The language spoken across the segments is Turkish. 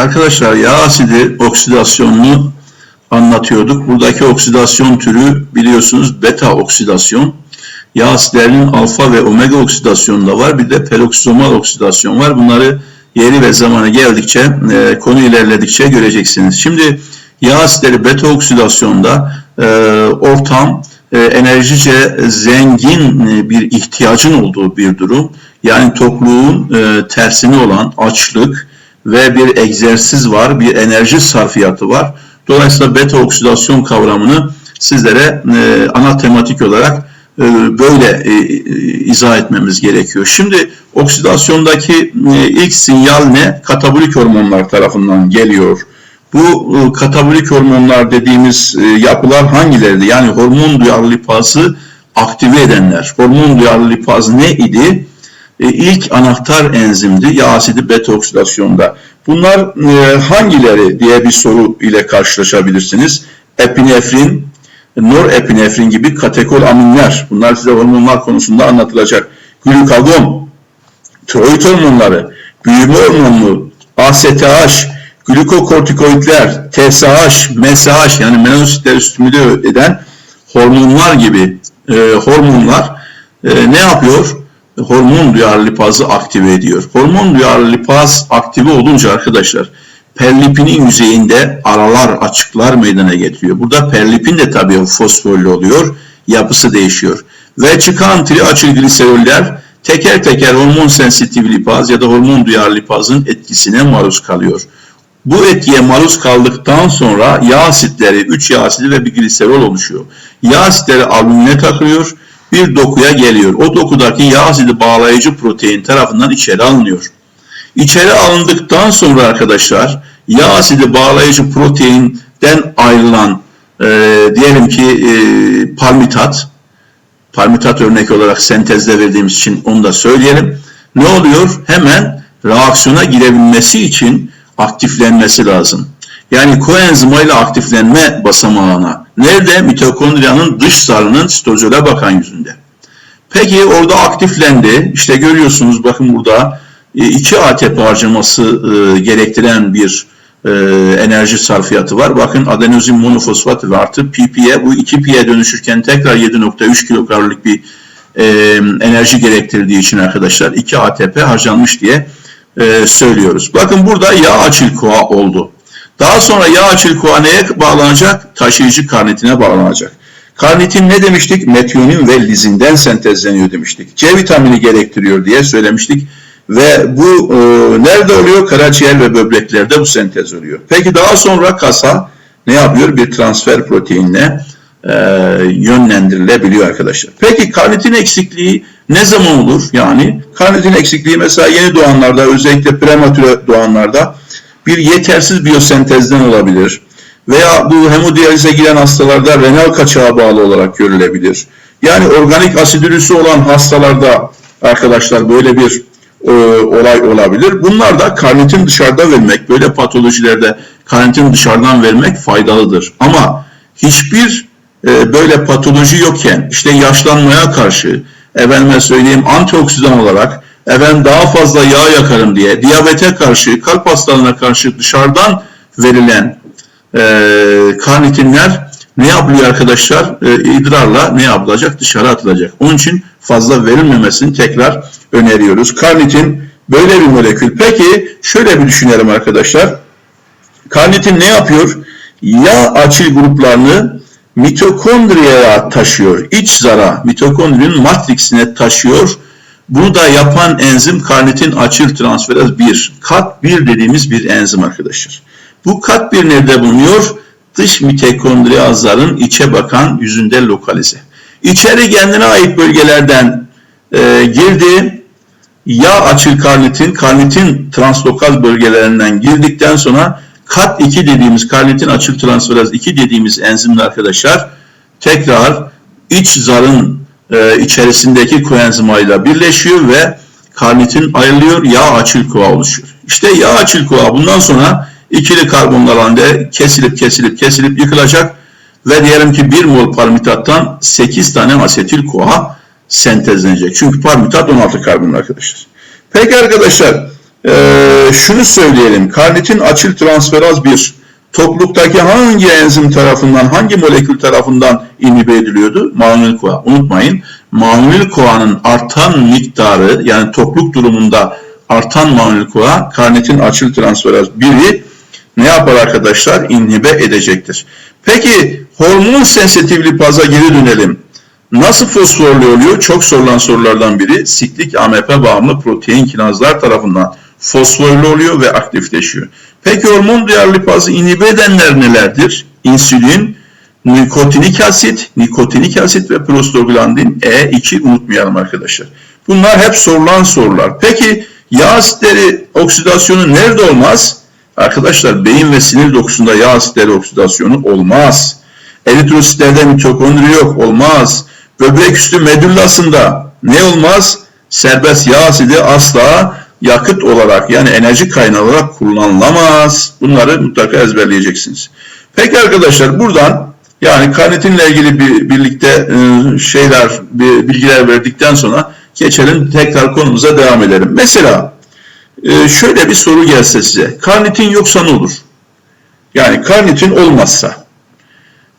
Arkadaşlar yağ asidi oksidasyonunu anlatıyorduk. Buradaki oksidasyon türü biliyorsunuz beta oksidasyon. Yağ asitlerinin alfa ve omega oksidasyonu da var. Bir de peroksisomal oksidasyon var. Bunları yeri ve zamanı geldikçe, e, konu ilerledikçe göreceksiniz. Şimdi yağ asitleri beta oksidasyonda e, ortam e, enerjice zengin bir ihtiyacın olduğu bir durum. Yani tokluğun tersini olan açlık ve bir egzersiz var, bir enerji sarfiyatı var. Dolayısıyla beta oksidasyon kavramını sizlere e, ana tematik olarak e, böyle e, izah etmemiz gerekiyor. Şimdi oksidasyondaki e, ilk sinyal ne? Katabolik hormonlar tarafından geliyor. Bu e, katabolik hormonlar dediğimiz e, yapılar hangilerdi? Yani hormon duyarlı lipazı aktive edenler. Hormon duyarlı lipaz ne idi? E, ilk anahtar enzimdi yağ asidi beta oksidasyonda. Bunlar e, hangileri diye bir soru ile karşılaşabilirsiniz. Epinefrin, norepinefrin gibi katekol aminler. Bunlar size hormonlar konusunda anlatılacak. Glukagon, tiroid hormonları, büyüme hormonu, ASTH, glukokortikoidler, TSH, MSH yani melanositleri stimüle eden hormonlar gibi e, hormonlar e, ne yapıyor? Hormon duyarlı lipazı aktive ediyor. Hormon duyarlı lipaz aktive olunca arkadaşlar perlipinin yüzeyinde aralar, açıklar meydana getiriyor. Burada perlipin de tabii fosforlu oluyor, yapısı değişiyor. Ve çıkan triaçilgliseroller teker teker hormon sensitif lipaz ya da hormon duyarlı lipazın etkisine maruz kalıyor. Bu etkiye maruz kaldıktan sonra yağ asitleri, 3 yağ asidi ve bir gliserol oluşuyor. Yağ asitleri albümüne takılıyor, bir dokuya geliyor. O dokudaki yağ asidi bağlayıcı protein tarafından içeri alınıyor. İçeri alındıktan sonra arkadaşlar yağ asidi bağlayıcı proteinden ayrılan e, diyelim ki e, palmitat, palmitat örnek olarak sentezde verdiğimiz için onu da söyleyelim. Ne oluyor? Hemen reaksiyona girebilmesi için aktiflenmesi lazım. Yani koenzimayla aktiflenme basamağına. Nerede? Mitokondriyanın dış zarının sitozole bakan yüzünde. Peki orada aktiflendi. İşte görüyorsunuz bakın burada 2 ATP harcaması e, gerektiren bir e, enerji sarfiyatı var. Bakın adenozin monofosfat ve artı pp'ye bu 2p'ye dönüşürken tekrar 7.3 kilokalorlik bir e, enerji gerektirdiği için arkadaşlar 2 ATP harcanmış diye e, söylüyoruz. Bakın burada yağ açıl koa oldu. Daha sonra yağ açıl koa neye bağlanacak? Taşıyıcı karnitine bağlanacak. Karnitin ne demiştik? Metionin ve lizinden sentezleniyor demiştik. C vitamini gerektiriyor diye söylemiştik. Ve bu e, nerede oluyor? Karaciğer ve böbreklerde bu sentez oluyor. Peki daha sonra kasa ne yapıyor? Bir transfer proteinle e, yönlendirilebiliyor arkadaşlar. Peki karnitin eksikliği ne zaman olur? Yani karnitin eksikliği mesela yeni doğanlarda özellikle prematüre doğanlarda bir yetersiz biyosentezden olabilir. Veya bu hemodiyalize giren hastalarda renal kaçağa bağlı olarak görülebilir. Yani organik asidürüsü olan hastalarda arkadaşlar böyle bir e, olay olabilir. Bunlar da karnitin dışarıda vermek, böyle patolojilerde karnitin dışarıdan vermek faydalıdır. Ama hiçbir e, böyle patoloji yokken işte yaşlanmaya karşı efendime söyleyeyim antioksidan olarak efendim daha fazla yağ yakarım diye diyabete karşı kalp hastalığına karşı dışarıdan verilen e, karnitinler ne yapılıyor arkadaşlar? E, idrarla ne yapılacak? Dışarı atılacak. Onun için fazla verilmemesini tekrar öneriyoruz. Karnitin böyle bir molekül. Peki şöyle bir düşünelim arkadaşlar. Karnitin ne yapıyor? Yağ açıl gruplarını mitokondriyaya taşıyor. İç zara, mitokondrinin matriksine taşıyor. Bunu da yapan enzim karnitin açıl transferaz 1. Kat 1 dediğimiz bir enzim arkadaşlar. Bu kat 1 nerede bulunuyor? Dış mitokondriyazların içe bakan yüzünde lokalize. İçeri kendine ait bölgelerden e, girdi. Yağ açıl karnitin, karnitin translokal bölgelerinden girdikten sonra kat 2 dediğimiz karnitin açıl transferaz 2 dediğimiz enzimle arkadaşlar tekrar iç zarın e, içerisindeki koenzimayla birleşiyor ve karnitin ayrılıyor, yağ açıl koa oluşuyor. İşte yağ açıl koa bundan sonra ikili karbonlar halinde kesilip kesilip kesilip yıkılacak ve diyelim ki 1 mol parmitattan 8 tane asetil koa sentezlenecek. Çünkü parmitat 16 karbon arkadaşlar. Peki arkadaşlar Ee, şunu söyleyelim. Karnitin açıl transferaz 1 topluktaki hangi enzim tarafından, hangi molekül tarafından inhibe ediliyordu? Manül koa. Unutmayın, manül koanın artan miktarı yani topluk durumunda artan manül koa karnitin açıl transferaz 1'i ne yapar arkadaşlar? İnhibe edecektir. Peki hormon sensitif lipaza geri dönelim. Nasıl fosforlu oluyor? Çok sorulan sorulardan biri siklik AMP bağımlı protein kinazlar tarafından fosforlu oluyor ve aktifleşiyor. Peki hormon duyarlı lipazı inhibe edenler nelerdir? İnsülin, nikotinik asit, nikotinik asit ve prostaglandin E2 unutmayalım arkadaşlar. Bunlar hep sorulan sorular. Peki yağ asitleri oksidasyonu nerede olmaz? Arkadaşlar beyin ve sinir dokusunda yağ asitleri oksidasyonu olmaz. Eritrositlerde mitokondri yok olmaz. Böbrek üstü medüllasında ne olmaz? Serbest yağ asidi asla yakıt olarak yani enerji kaynağı olarak kullanılamaz. Bunları mutlaka ezberleyeceksiniz. Peki arkadaşlar buradan yani karnitinle ilgili bir, birlikte e, şeyler, bilgiler verdikten sonra geçelim tekrar konumuza devam edelim. Mesela e, şöyle bir soru gelse size. Karnitin yoksa ne olur? Yani karnitin olmazsa.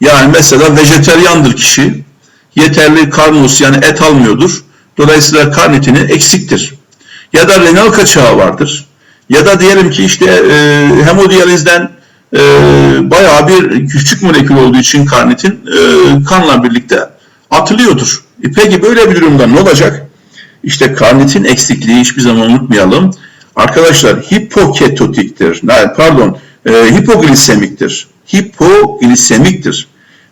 Yani mesela vejeteryandır kişi. Yeterli karnos yani et almıyordur. Dolayısıyla karnitini eksiktir ya da renal kaçağı vardır. Ya da diyelim ki işte e, hemodiyalizden e, bayağı bir küçük molekül olduğu için karnitin e, kanla birlikte atılıyordur. E peki böyle bir durumda ne olacak? İşte karnitin eksikliği hiçbir zaman unutmayalım. Arkadaşlar hipoketotiktir. Pardon, e, hipoglisemiktir. Hipoglisemiktir.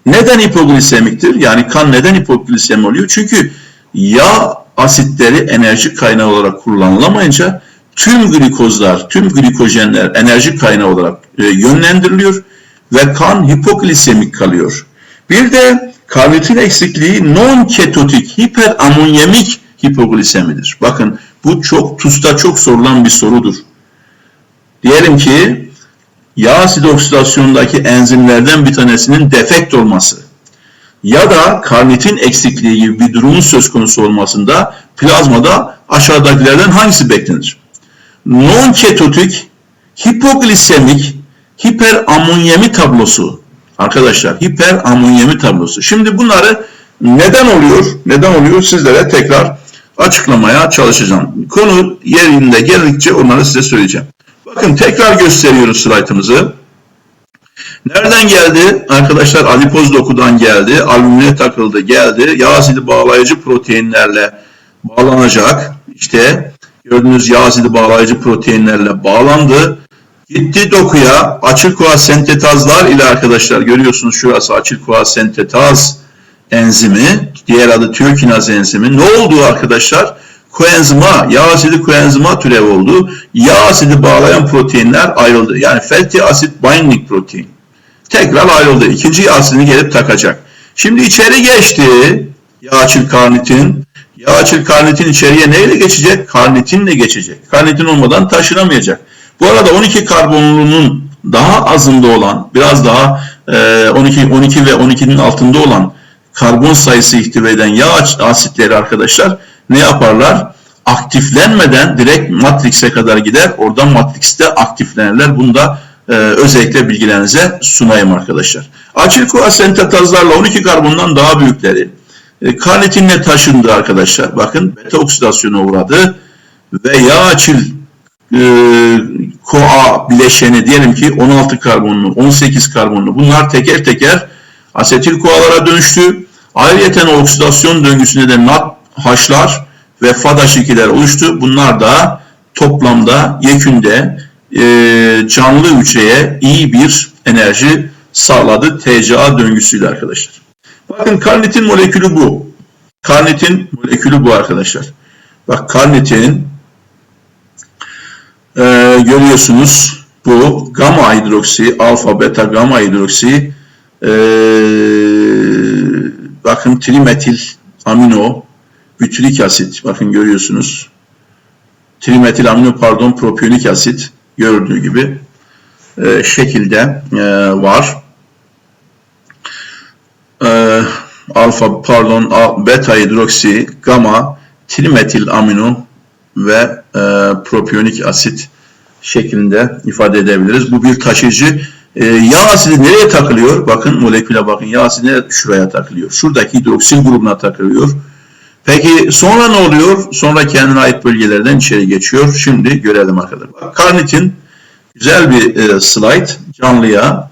Neden hipoglisemiktir? Yani kan neden hipoglisemi oluyor? Çünkü yağ asitleri enerji kaynağı olarak kullanılamayınca tüm glikozlar, tüm glikojenler enerji kaynağı olarak e, yönlendiriliyor ve kan hipoglisemik kalıyor. Bir de karnitin eksikliği non-ketotik, hiperamonyemik hipoglisemidir. Bakın bu çok TUS'ta çok sorulan bir sorudur. Diyelim ki yağ asit oksidasyonundaki enzimlerden bir tanesinin defekt olması ya da karnitin eksikliği gibi bir durumun söz konusu olmasında plazmada aşağıdakilerden hangisi beklenir? Non-ketotik, hipoglisemik, hiperamonyemi tablosu. Arkadaşlar hiperamonyemi tablosu. Şimdi bunları neden oluyor? Neden oluyor? Sizlere tekrar açıklamaya çalışacağım. Konu yerinde geldikçe onları size söyleyeceğim. Bakın tekrar gösteriyoruz slaytımızı. Nereden geldi? Arkadaşlar adipoz dokudan geldi. Alüminyum takıldı geldi. Yağ asidi bağlayıcı proteinlerle bağlanacak. İşte gördüğünüz yağ asidi bağlayıcı proteinlerle bağlandı. Gitti dokuya açık koa sentetazlar ile arkadaşlar görüyorsunuz şurası açık koa sentetaz enzimi. Diğer adı türkinaz enzimi. Ne oldu arkadaşlar? Koenzima, yağ asidi koenzima türev oldu. Yağ asidi bağlayan proteinler ayrıldı. Yani fatty acid binding protein tekrar ayrıldı. İkinci aslını gelip takacak. Şimdi içeri geçti yağçıl karnitin. Yağçıl karnitin içeriye neyle geçecek? Karnitinle geçecek. Karnitin olmadan taşınamayacak. Bu arada 12 karbonlunun daha azında olan, biraz daha 12, 12 ve 12'nin altında olan karbon sayısı ihtiva eden yağ asitleri arkadaşlar ne yaparlar? Aktiflenmeden direkt matrikse kadar gider. Oradan matrikste aktiflenirler. Bunu da e, özellikle bilgilerinize sunayım arkadaşlar. Açıl koa sentetazlarla 12 karbondan daha büyükleri e, karnitinle taşındı arkadaşlar. Bakın beta oksidasyona uğradı ve yağ açıl e, koa bileşeni diyelim ki 16 karbonlu, 18 karbonlu bunlar teker teker asetil koalara dönüştü. Ayrıca oksidasyon döngüsünde de NAT H'lar ve FADH2'ler oluştu. Bunlar da toplamda yekünde e, canlı hücreye iyi bir enerji sağladı TCA döngüsüyle arkadaşlar. Bakın karnitin molekülü bu. Karnitin molekülü bu arkadaşlar. Bak karnitin e, görüyorsunuz bu gamma hidroksi, alfa, beta, gamma hidroksi e, bakın trimetil amino bütülik asit bakın görüyorsunuz. Trimetil amino pardon propiyonik asit gördüğü gibi e, şekilde e, var. E, alfa pardon beta hidroksi gamma trimetil amino ve e, propiyonik asit şeklinde ifade edebiliriz. Bu bir taşıyıcı. E, yağ asidi nereye takılıyor? Bakın moleküle bakın. Yağ asidi nereye? şuraya takılıyor. Şuradaki hidroksil grubuna takılıyor. Peki sonra ne oluyor? Sonra kendine ait bölgelerden içeri geçiyor. Şimdi görelim arkadaşlar. Karnitin güzel bir e, slide. Canlıya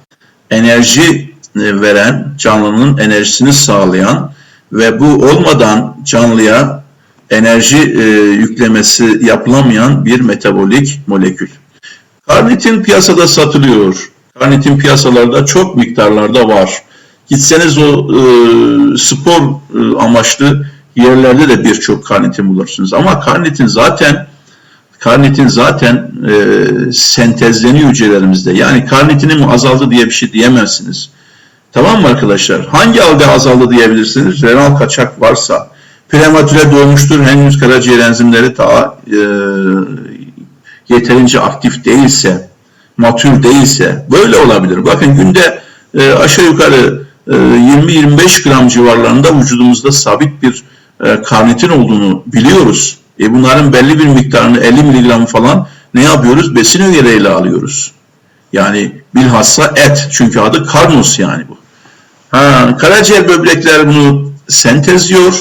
enerji e, veren, canlının enerjisini sağlayan ve bu olmadan canlıya enerji e, yüklemesi yapılamayan bir metabolik molekül. Karnitin piyasada satılıyor. Karnitin piyasalarda çok miktarlarda var. Gitseniz o e, spor e, amaçlı yerlerde de birçok karnitin bulursunuz. Ama karnitin zaten karnitin zaten e, sentezleniyor hücrelerimizde. Yani karnitinin azaldı diye bir şey diyemezsiniz. Tamam mı arkadaşlar? Hangi algı azaldı diyebilirsiniz? Renal kaçak varsa, prematüre doğmuştur, henüz karaciğer enzimleri daha e, yeterince aktif değilse, matür değilse böyle olabilir. Bakın günde e, aşağı yukarı e, 20-25 gram civarlarında vücudumuzda sabit bir e, karnitin olduğunu biliyoruz. E, bunların belli bir miktarını 50 miligram falan ne yapıyoruz? Besin ögeleriyle alıyoruz. Yani bilhassa et. Çünkü adı karnos yani bu. Ha, karaciğer böbrekler bunu sentezliyor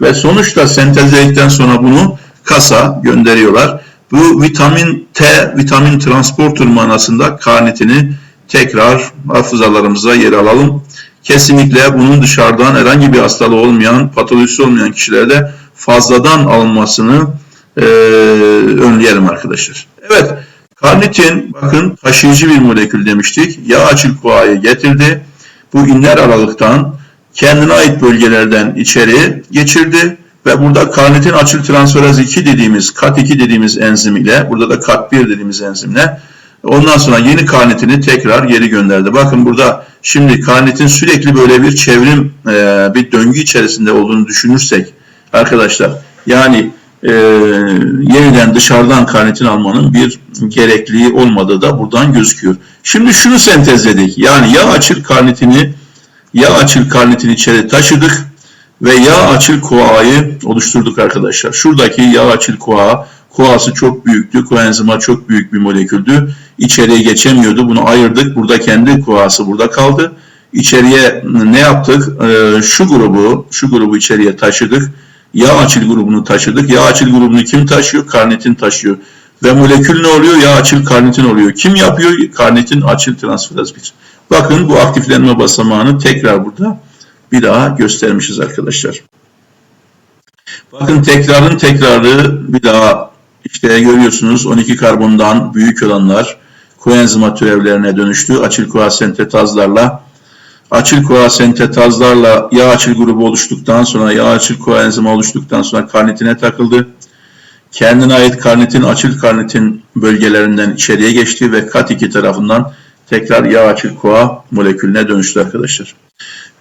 ve sonuçta sentezledikten sonra bunu kasa gönderiyorlar. Bu vitamin T, vitamin transporter manasında karnitini tekrar hafızalarımıza yer alalım. Kesinlikle bunun dışarıdan herhangi bir hastalığı olmayan, patolojisi olmayan kişilerde fazladan alınmasını e, önleyelim arkadaşlar. Evet, karnitin bakın taşıyıcı bir molekül demiştik. Yağ açıl kuayı getirdi. Bu inler aralıktan kendine ait bölgelerden içeri geçirdi ve burada karnitin açıl transferaz 2 dediğimiz, kat2 dediğimiz enzim ile, burada da kat1 dediğimiz enzimle ondan sonra yeni karnitini tekrar geri gönderdi. Bakın burada şimdi karnitin sürekli böyle bir çevrim, e, bir döngü içerisinde olduğunu düşünürsek arkadaşlar, yani e, yeniden dışarıdan karnitin almanın bir gerekliliği olmadığı da buradan gözüküyor. Şimdi şunu sentezledik. Yani yağ açıl karnitini yağ açıl karnitini içeri taşıdık ve yağ açıl koağıyı oluşturduk arkadaşlar. Şuradaki yağ açıl koağı, koası çok büyüktü. Koenzima çok büyük bir moleküldü. İçeriye geçemiyordu. Bunu ayırdık. Burada kendi koası burada kaldı. İçeriye ne yaptık? Ee, şu grubu, şu grubu içeriye taşıdık. Yağ açıl grubunu taşıdık. Yağ açıl grubunu kim taşıyor? Karnitin taşıyor. Ve molekül ne oluyor? Yağ açıl karnitin oluyor. Kim yapıyor? Karnitin açıl transferaz 1. Bakın bu aktiflenme basamağını tekrar burada bir daha göstermişiz arkadaşlar. Bakın tekrarın tekrarı bir daha işte görüyorsunuz 12 karbondan büyük olanlar koenzima türevlerine dönüştü. Açıl koa sentetazlarla açıl koa sentetazlarla yağ açıl grubu oluştuktan sonra yağ açıl koenzima oluştuktan sonra karnitine takıldı. Kendine ait karnitin açıl karnitin bölgelerinden içeriye geçti ve kat2 tarafından tekrar yağ açıl koa molekülüne dönüştü arkadaşlar.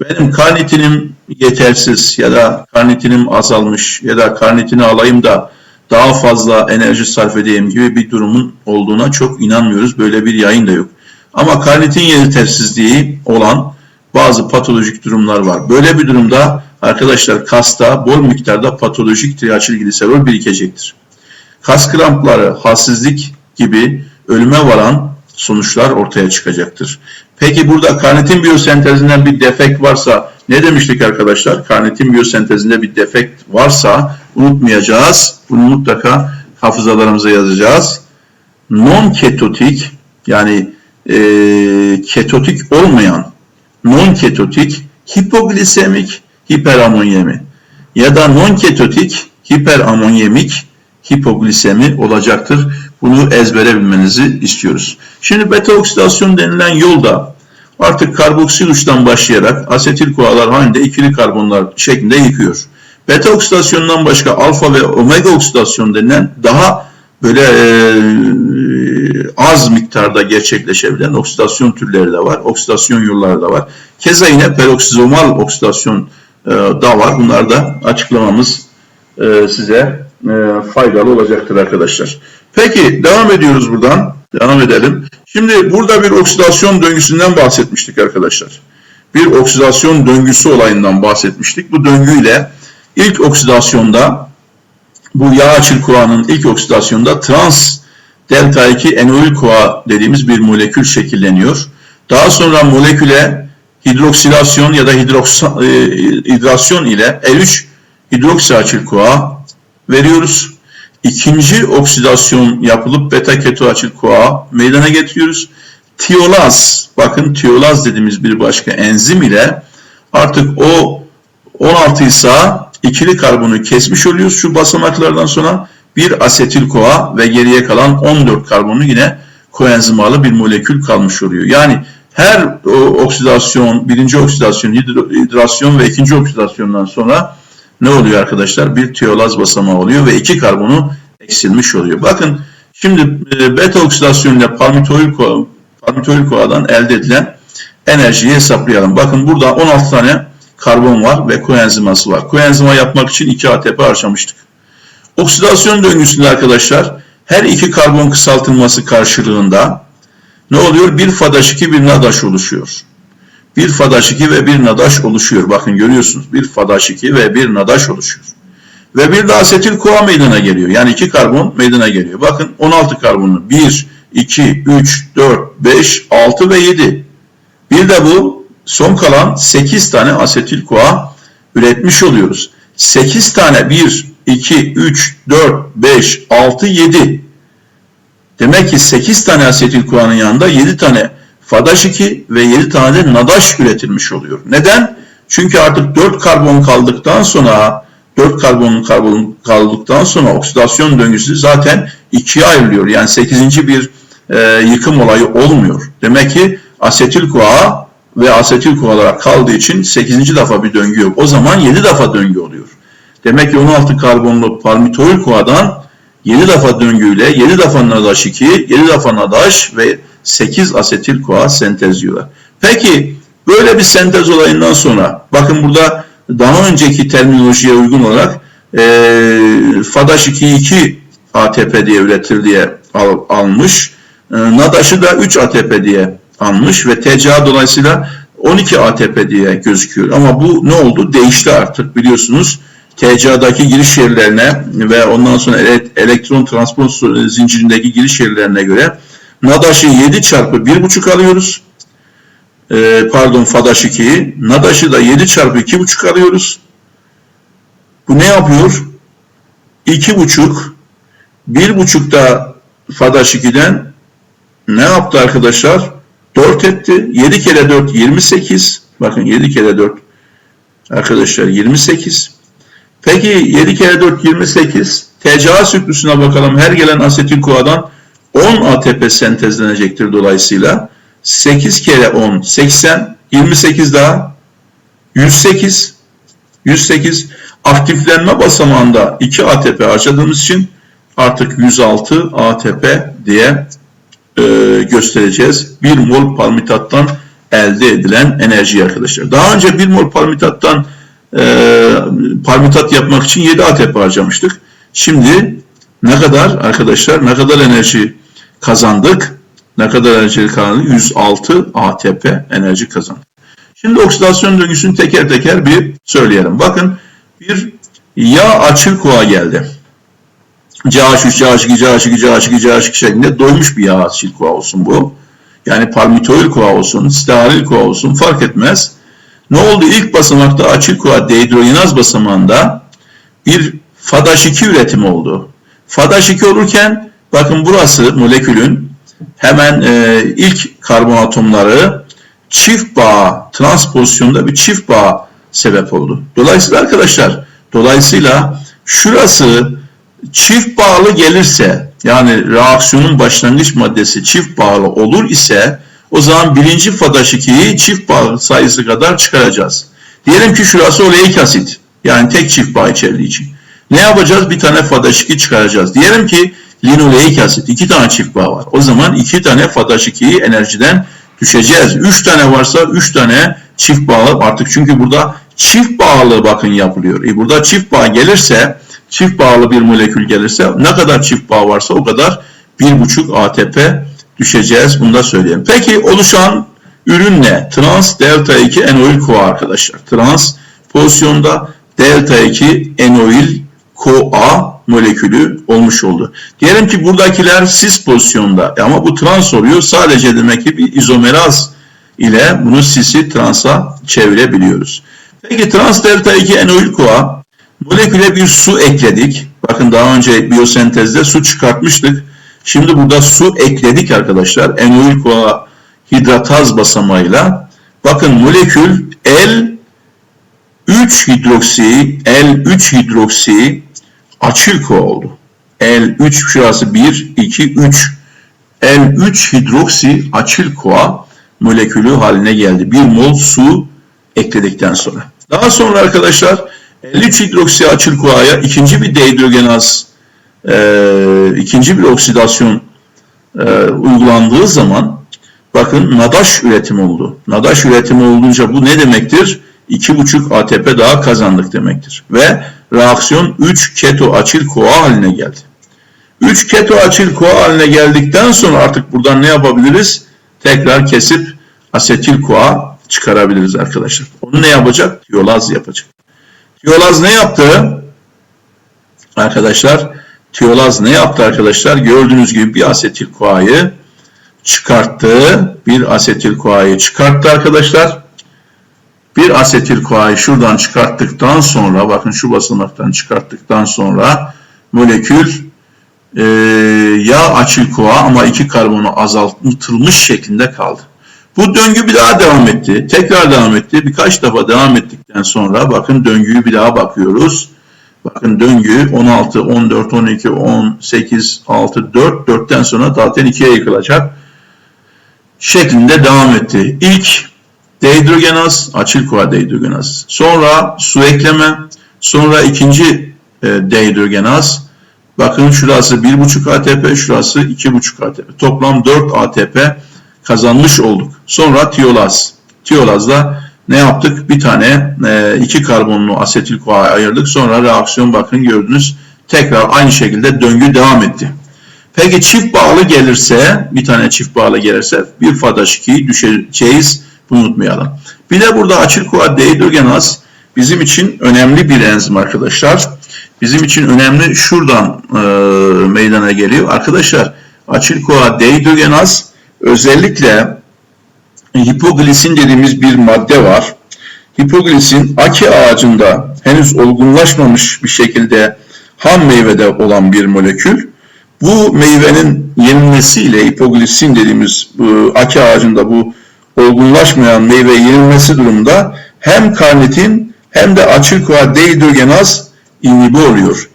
Benim karnitinim yetersiz ya da karnitinim azalmış ya da karnitini alayım da daha fazla enerji sarf edeyim gibi bir durumun olduğuna çok inanmıyoruz. Böyle bir yayın da yok. Ama karnitin yetersizliği olan bazı patolojik durumlar var. Böyle bir durumda arkadaşlar kasta bol miktarda patolojik triaçilgliserol birikecektir. Kas krampları, halsizlik gibi ölüme varan sonuçlar ortaya çıkacaktır. Peki burada karnitin biyosentezinden bir defekt varsa ne demiştik arkadaşlar? Karnitin biyosentezinde bir defekt varsa unutmayacağız. Bunu mutlaka hafızalarımıza yazacağız. Non ketotik yani e, ketotik olmayan non ketotik hipoglisemik hiperamonyemi ya da non ketotik hiperamonyemik hipoglisemi olacaktır. Bunu ezbere bilmenizi istiyoruz. Şimdi beta oksidasyon denilen yolda artık karboksil uçtan başlayarak asetil koalar halinde ikili karbonlar şeklinde yıkıyor. Beta oksidasyonundan başka alfa ve omega oksidasyon denilen daha böyle e, az miktarda gerçekleşebilen oksidasyon türleri de var. Oksidasyon yolları da var. Keza yine peroksizomal oksidasyon e, da var. Bunları da açıklamamız e, size e, faydalı olacaktır arkadaşlar. Peki devam ediyoruz buradan. Devam edelim. Şimdi burada bir oksidasyon döngüsünden bahsetmiştik arkadaşlar. Bir oksidasyon döngüsü olayından bahsetmiştik. Bu döngüyle ilk oksidasyonda bu yağ açıl koağının ilk oksidasyonunda trans delta 2 enoil koa dediğimiz bir molekül şekilleniyor. Daha sonra moleküle hidroksilasyon ya da hidroksa, e, ile L3 hidroksi açıl koa veriyoruz. İkinci oksidasyon yapılıp beta keto açıl koa meydana getiriyoruz. Tiolaz, bakın tiolaz dediğimiz bir başka enzim ile artık o 16 ise ikili karbonu kesmiş oluyoruz şu basamaklardan sonra bir asetil koa ve geriye kalan 14 karbonu yine koenzimalı bir molekül kalmış oluyor. Yani her oksidasyon, birinci oksidasyon, hidrasyon ve ikinci oksidasyondan sonra ne oluyor arkadaşlar? Bir tiolaz basamağı oluyor ve iki karbonu eksilmiş oluyor. Bakın şimdi e, beta oksidasyonu ile palmitoil koadan elde edilen enerjiyi hesaplayalım. Bakın burada 16 tane karbon var ve koenziması var. Koenzima yapmak için 2 ATP harcamıştık. Oksidasyon döngüsünde arkadaşlar her iki karbon kısaltılması karşılığında ne oluyor? Bir FADH2 bir NADH oluşuyor. Bir FADH2 ve bir NADH oluşuyor. Bakın görüyorsunuz. Bir FADH2 ve bir NADH oluşuyor. Ve bir de asetil koa meydana geliyor. Yani iki karbon meydana geliyor. Bakın 16 karbonlu. 1, 2, 3, 4, 5, 6 ve 7. Bir de bu son kalan 8 tane asetil koa üretmiş oluyoruz. 8 tane 1, 2, 3, 4, 5, 6, 7. Demek ki 8 tane asetil koanın yanında 7 tane FADH2 ve 7 tane de NADH üretilmiş oluyor. Neden? Çünkü artık 4 karbon kaldıktan sonra 4 karbon karbon kaldıktan sonra oksidasyon döngüsü zaten ikiye ayrılıyor. Yani 8. bir e, yıkım olayı olmuyor. Demek ki asetil koa ve asetil koalar kaldığı için 8. defa bir döngü yok. O zaman 7 defa döngü oluyor. Demek ki 16 karbonlu palmitoil koadan 7 defa döngüyle 7 defa NADH2, 7 defa NADH ve 8 asetil koa sentezliyorlar. Peki böyle bir sentez olayından sonra bakın burada daha önceki terminolojiye uygun olarak e, FADH2'yi 2 ATP diye üretir diye al, almış. E, NADH'ı da 3 ATP diye almış ve TCA dolayısıyla 12 ATP diye gözüküyor. Ama bu ne oldu? Değişti artık biliyorsunuz. TCA'daki giriş yerlerine ve ondan sonra elektron transport zincirindeki giriş yerlerine göre NADAŞ'ı 7 çarpı 1,5 alıyoruz. Ee, pardon FADAŞ2'yi. NADAŞ'ı da 7 çarpı 2,5 alıyoruz. Bu ne yapıyor? 2,5 1,5 da FADAŞ2'den ne yaptı arkadaşlar? 4 etti. 7 kere 4 28. Bakın 7 kere 4 arkadaşlar 28. Peki 7 kere 4 28. TCA süklüsüne bakalım. Her gelen asetil koadan 10 ATP sentezlenecektir dolayısıyla. 8 kere 10 80. 28 daha 108. 108 aktiflenme basamağında 2 ATP harcadığımız için artık 106 ATP diye e, göstereceğiz. 1 mol palmitattan elde edilen enerji arkadaşlar. Daha önce 1 mol palmitattan e, palmitat yapmak için 7 ATP harcamıştık. Şimdi ne kadar arkadaşlar ne kadar enerji kazandık? Ne kadar enerji kazandık? 106 ATP enerji kazandık. Şimdi oksidasyon döngüsünü teker teker bir söyleyelim. Bakın bir yağ açıl koa geldi. CH3, CH2, CH2, CH2, CH2 şeklinde doymuş bir yağ açıl koa olsun bu. Yani palmitoil koa olsun, steril koa olsun fark etmez. Ne oldu? İlk basamakta açıl koa dehidrogenaz basamağında bir FADH2 üretimi oldu. FADH2 olurken bakın burası molekülün hemen e, ilk karbon atomları çift bağ transpozisyonda bir çift bağ sebep oldu. Dolayısıyla arkadaşlar dolayısıyla şurası çift bağlı gelirse yani reaksiyonun başlangıç maddesi çift bağlı olur ise o zaman birinci FADH2'yi çift bağ sayısı kadar çıkaracağız. Diyelim ki şurası oleik asit. Yani tek çift bağ içerdiği için. Ne yapacağız? Bir tane FADH2 çıkaracağız. Diyelim ki linoleik asit. iki tane çift bağ var. O zaman iki tane FADH2'yi enerjiden düşeceğiz. Üç tane varsa üç tane çift bağlı artık. Çünkü burada çift bağlı bakın yapılıyor. E burada çift bağ gelirse çift bağlı bir molekül gelirse ne kadar çift bağ varsa o kadar 1,5 ATP düşeceğiz. Bunu da söyleyeyim. Peki oluşan ürün ne? Trans delta 2 enoil CoA arkadaşlar. Trans pozisyonda delta 2 enoil CoA molekülü olmuş oldu. Diyelim ki buradakiler sis pozisyonda E ama bu trans oluyor. Sadece demek ki bir izomeraz ile bunu sisi transa çevirebiliyoruz. Peki trans delta 2 enoil koa moleküle bir su ekledik. Bakın daha önce biyosentezde su çıkartmıştık. Şimdi burada su ekledik arkadaşlar. Enoil koa hidrataz basamağıyla. Bakın molekül L 3 hidroksi, L3 hidroksi açıl koa oldu. L3 şurası 1, 2, 3. L3 hidroksi açıl koa molekülü haline geldi. Bir mol su ekledikten sonra. Daha sonra arkadaşlar 53 hidroksi açıl koaya ikinci bir dehidrogenaz e, ikinci bir oksidasyon e, uygulandığı zaman bakın nadaş üretimi oldu. Nadaş üretimi olunca bu ne demektir? 2,5 ATP daha kazandık demektir. Ve reaksiyon 3 keto açıl koa haline geldi. 3 keto açıl koa haline geldikten sonra artık buradan ne yapabiliriz? Tekrar kesip asetil koa çıkarabiliriz arkadaşlar. Onu ne yapacak? Tiyolaz yapacak. Tiyolaz ne yaptı? Arkadaşlar tiyolaz ne yaptı arkadaşlar? Gördüğünüz gibi bir asetil koayı çıkarttı. Bir asetil koayı çıkarttı arkadaşlar. Bir asetil koayı şuradan çıkarttıktan sonra bakın şu basamaktan çıkarttıktan sonra molekül e, yağ açıl koa ama iki karbonu azaltılmış şeklinde kaldı. Bu döngü bir daha devam etti. Tekrar devam etti. Birkaç defa devam ettikten sonra bakın döngüyü bir daha bakıyoruz. Bakın döngü 16, 14, 12, 18, 6, 4, 4'ten sonra zaten 2'ye yıkılacak şeklinde devam etti. İlk dehidrogenaz, açıl koa dehidrogenaz. Sonra su ekleme, sonra ikinci e, dehidrogenaz. Bakın şurası 1,5 ATP, şurası 2,5 ATP. Toplam 4 ATP kazanmış olduk. Sonra tiyolaz. Tiyolazda ne yaptık? Bir tane e, iki karbonlu asetil koa ayırdık. Sonra reaksiyon bakın gördünüz. Tekrar aynı şekilde döngü devam etti. Peki çift bağlı gelirse, bir tane çift bağlı gelirse bir fadaşikiyi düşeceğiz. Bunu unutmayalım. Bir de burada açıl koa dehidrogenaz bizim için önemli bir enzim arkadaşlar. Bizim için önemli şuradan e, meydana geliyor. Arkadaşlar açıl koa dehidrogenaz özellikle hipoglisin dediğimiz bir madde var. Hipoglisin aki ağacında henüz olgunlaşmamış bir şekilde ham meyvede olan bir molekül. Bu meyvenin yenilmesiyle hipoglisin dediğimiz bu aki ağacında bu olgunlaşmayan meyve yenilmesi durumunda hem karnitin hem de açıl koa dehidrogenaz inhibi oluyor.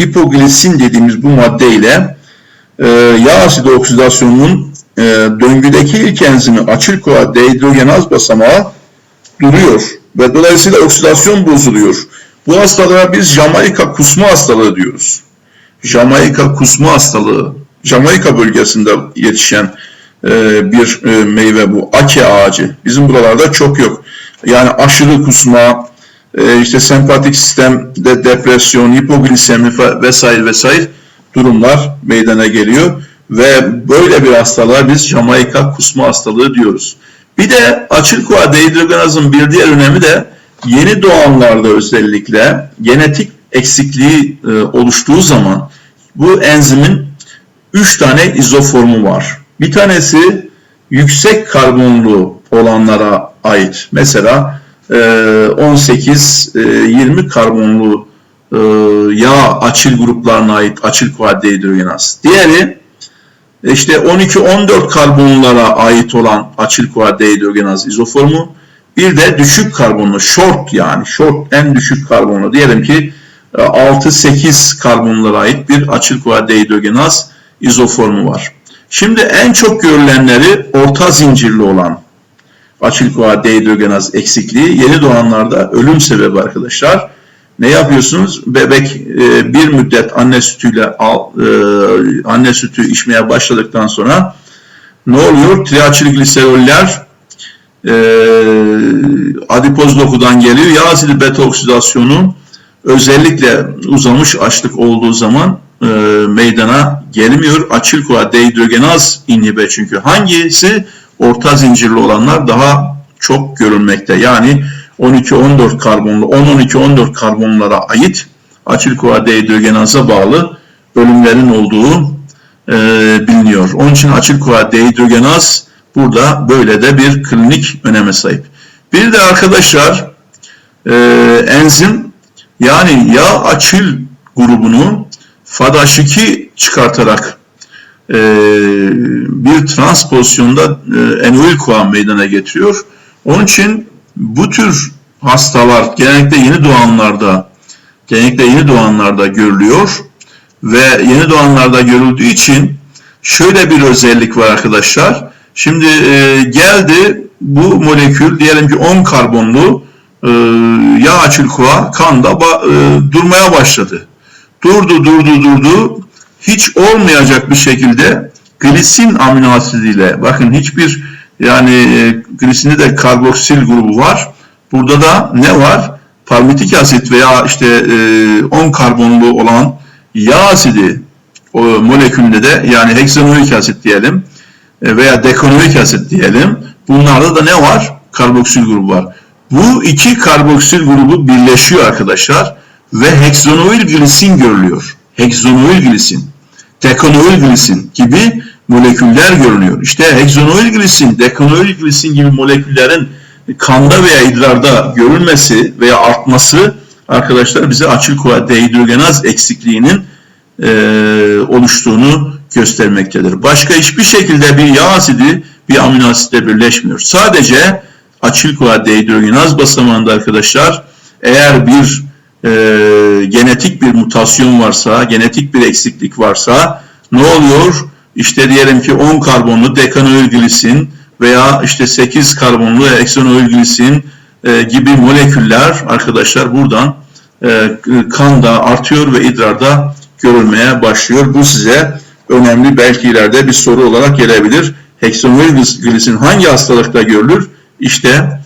Hipoglisin dediğimiz bu madde ile e, yağ asidi oksidasyonunun e, döngüdeki ilk enzimi açıl koa dehidrogenaz basamağı duruyor ve dolayısıyla oksidasyon bozuluyor. Bu hastalığa biz Jamaika kusma hastalığı diyoruz. Jamaika kusma hastalığı, Jamaika bölgesinde yetişen e, bir e, meyve bu. Ake ağacı. Bizim buralarda çok yok. Yani aşırı kusma, e, işte sempatik sistemde depresyon, hipoglisemi vesaire vesaire durumlar meydana geliyor. Ve böyle bir hastalığa biz Jamaika kusma hastalığı diyoruz. Bir de açıl koa dehidrogenazın bir diğer önemi de yeni doğanlarda özellikle genetik eksikliği oluştuğu zaman bu enzimin 3 tane izoformu var. Bir tanesi yüksek karbonlu olanlara ait. Mesela 18-20 e, karbonlu e, yağ açıl gruplarına ait açıl koa dehidrogenaz. Diğeri işte 12-14 karbonlara ait olan açıl koa dehidrogenaz izoformu. Bir de düşük karbonlu, short yani short en düşük karbonlu diyelim ki 6-8 e, karbonlara ait bir açıl koa dehidrogenaz izoformu var. Şimdi en çok görülenleri orta zincirli olan açıl koa dehidrogenaz eksikliği yeni doğanlarda ölüm sebebi arkadaşlar. Ne yapıyorsunuz? Bebek e, bir müddet anne sütüyle al, e, anne sütü içmeye başladıktan sonra ne oluyor? Triaçilgliseroller e, adipoz dokudan geliyor. Yağ asidi beta oksidasyonu özellikle uzamış açlık olduğu zaman e, meydana gelmiyor. Açıl koa dehidrogenaz inhibe çünkü hangisi orta zincirli olanlar daha çok görülmekte. Yani 12-14 karbonlu 10-12-14 karbonlara ait açıl CoA dehidrogenaza bağlı ölümlerin olduğu e, biliniyor. Onun için açıl CoA dehidrogenaz burada böyle de bir klinik öneme sahip. Bir de arkadaşlar e, enzim yani yağ açıl grubunu FADH2 çıkartarak e, bir trans pozisyonda e, enoil CoA meydana getiriyor. Onun için bu tür hastalar genellikle yeni doğanlarda genellikle yeni doğanlarda görülüyor ve yeni doğanlarda görüldüğü için şöyle bir özellik var arkadaşlar. Şimdi e, geldi bu molekül diyelim ki 10 karbonlu e, yağ açıl kanda ba- e, durmaya başladı. Durdu durdu durdu hiç olmayacak bir şekilde glisin amino asidiyle bakın hiçbir yani e, glisinde de karboksil grubu var. Burada da ne var? Palmitik asit veya işte e, 10 karbonlu olan yağ asidi o molekülünde de yani heksanoik asit diyelim e, veya dekanoik asit diyelim. Bunlarda da ne var? Karboksil grubu var. Bu iki karboksil grubu birleşiyor arkadaşlar ve heksanoil glisin görülüyor. Heksanoil glisin, dekanoil glisin gibi moleküller görünüyor. İşte heksanoil glisin, dekanoil glisin gibi moleküllerin kanda veya idrarda görülmesi veya artması arkadaşlar bize açıl CoA dehidrogenaz eksikliğinin e, oluştuğunu göstermektedir. Başka hiçbir şekilde bir yağ asidi bir amino asitle birleşmiyor. Sadece açıl CoA dehidrogenaz basamağında arkadaşlar eğer bir e, genetik bir mutasyon varsa, genetik bir eksiklik varsa ne oluyor? İşte diyelim ki 10 karbonlu dekanoil glisin veya işte 8 karbonlu eksanoil glisin e, gibi moleküller arkadaşlar buradan e, kanda artıyor ve idrarda görülmeye başlıyor. Bu size önemli belki ileride bir soru olarak gelebilir. Heksanoil glisin hangi hastalıkta görülür? İşte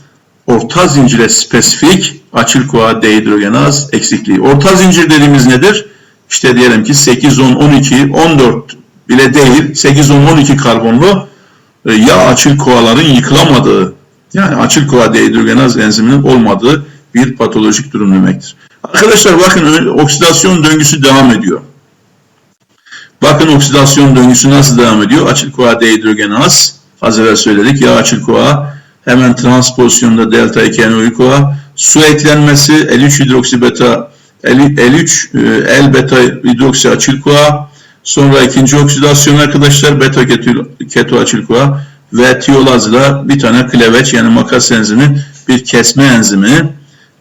orta zincire spesifik açıl CoA dehidrogenaz eksikliği. Orta zincir dediğimiz nedir? İşte diyelim ki 8, 10, 12, 14 bile değil 8, 10, 12 karbonlu e, yağ açıl koaların yıkılamadığı yani açıl CoA dehidrogenaz enziminin olmadığı bir patolojik durum demektir. Arkadaşlar bakın oksidasyon döngüsü devam ediyor. Bakın oksidasyon döngüsü nasıl devam ediyor? Açıl CoA dehidrogenaz az evvel söyledik. Yağ açıl CoA hemen trans pozisyonda delta 2 enoil CoA su eklenmesi L3 hidroksibeta L3 L beta hidroksi açıl CoA sonra ikinci oksidasyon arkadaşlar beta keto, keto açıl CoA ve tiyolazla bir tane kleveç yani makas enzimi bir kesme enzimi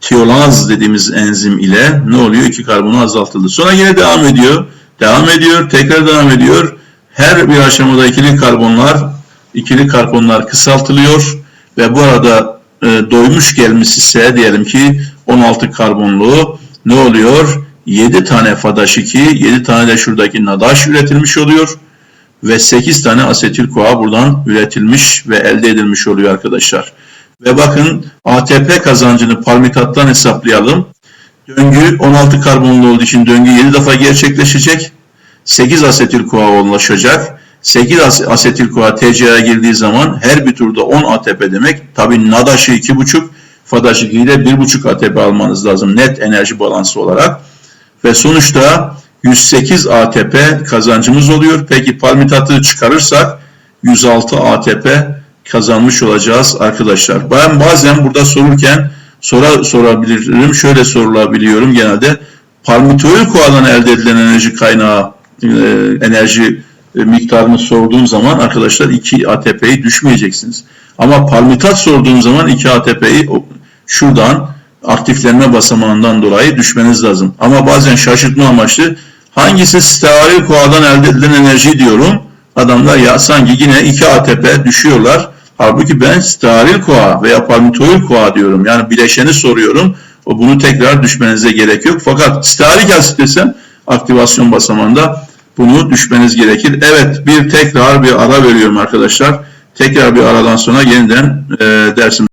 tiyolaz dediğimiz enzim ile ne oluyor? İki karbonu azaltıldı. Sonra yine devam ediyor. Devam ediyor. Tekrar devam ediyor. Her bir aşamada ikili karbonlar ikili karbonlar kısaltılıyor ve bu arada e, doymuş gelmiş ise diyelim ki 16 karbonlu ne oluyor? 7 tane FADH2, 7 tane de şuradaki NADAŞ üretilmiş oluyor ve 8 tane asetil CoA buradan üretilmiş ve elde edilmiş oluyor arkadaşlar. Ve bakın ATP kazancını palmitattan hesaplayalım. Döngü 16 karbonlu olduğu için döngü 7 defa gerçekleşecek. 8 asetil CoA oluşacak. 8 asetil CoA TCA'ya girdiği zaman her bir turda 10 ATP demek. Tabi NADAŞ'ı 2,5, FADH2'yi de 1,5 ATP almanız lazım net enerji balansı olarak. Ve sonuçta 108 ATP kazancımız oluyor. Peki palmitatı çıkarırsak 106 ATP kazanmış olacağız arkadaşlar. Ben bazen burada sorurken sora sorabilirim. Şöyle sorulabiliyorum genelde. Palmitoil koadan elde edilen enerji kaynağı e, enerji miktarını sorduğum zaman arkadaşlar 2 ATP'yi düşmeyeceksiniz. Ama palmitat sorduğum zaman 2 ATP'yi şuradan aktiflenme basamağından dolayı düşmeniz lazım. Ama bazen şaşırtma amaçlı hangisi steril koadan elde edilen enerji diyorum. Adamlar ya sanki yine 2 ATP düşüyorlar. Halbuki ben steril koa veya palmitoil koa diyorum. Yani bileşeni soruyorum. O bunu tekrar düşmenize gerek yok. Fakat stearik asit desem aktivasyon basamağında bunu düşmeniz gerekir. Evet bir tekrar bir ara veriyorum arkadaşlar. Tekrar bir aradan sonra yeniden e, dersim